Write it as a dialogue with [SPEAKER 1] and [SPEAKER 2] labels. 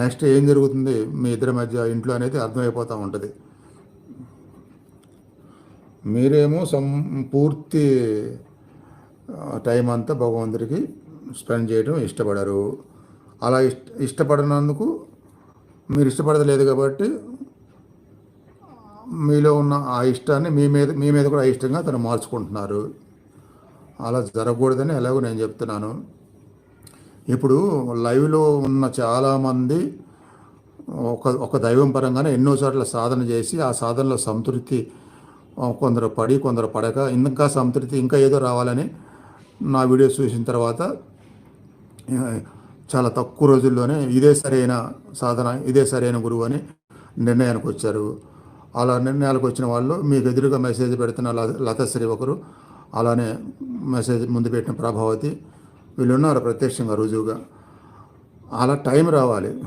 [SPEAKER 1] Next ఏం జరుగుతుంది? మీ ఇద్దరి మధ్య ఇంట్లో అనేది అర్థమైపోతూ ఉంటుంది. మీరేమో సం పూర్తి టైం అంతా భగవంతుడికి స్పెండ్ చేయడం ఇష్టపడరు. అలా ఇష్ట ఇష్టపడినందుకు మీరు ఇష్టపడలేదు కాబట్టి మీలో ఉన్న ఆ ఇష్టాన్ని మీ మీద మీ మీద కూడా ఇష్టంగా తను మార్చుకుంటున్నారు. అలా జరగకూడదని ఎలాగో నేను చెప్తున్నాను. ఇప్పుడు లైవ్లో ఉన్న చాలామంది ఒక ఒక దైవం పరంగానే ఎన్నో చోట్ల సాధన చేసి ఆ సాధనలో సంతృప్తి కొందరు పడి కొందరు పడక ఇంకా సంతృప్తి ఇంకా ఏదో రావాలని నా వీడియోస్ చూసిన తర్వాత చాలా తక్కువ రోజుల్లోనే ఇదే సరైన సాధన ఇదే సరైన గురువు అని నిర్ణయానికి వచ్చారు. అలా నిర్ణయాలకు వచ్చిన వాళ్ళు మీకు ఎదురుగా మెసేజ్ పెడుతున్న లత- లతశ్రీ ఒకరు అలానే మెసేజ్ ముందు పెట్టిన ప్రభావతి వీళ్ళు ఉన్నారు ప్రత్యక్షంగా రుజువుగా. అలా టైం రావాలి.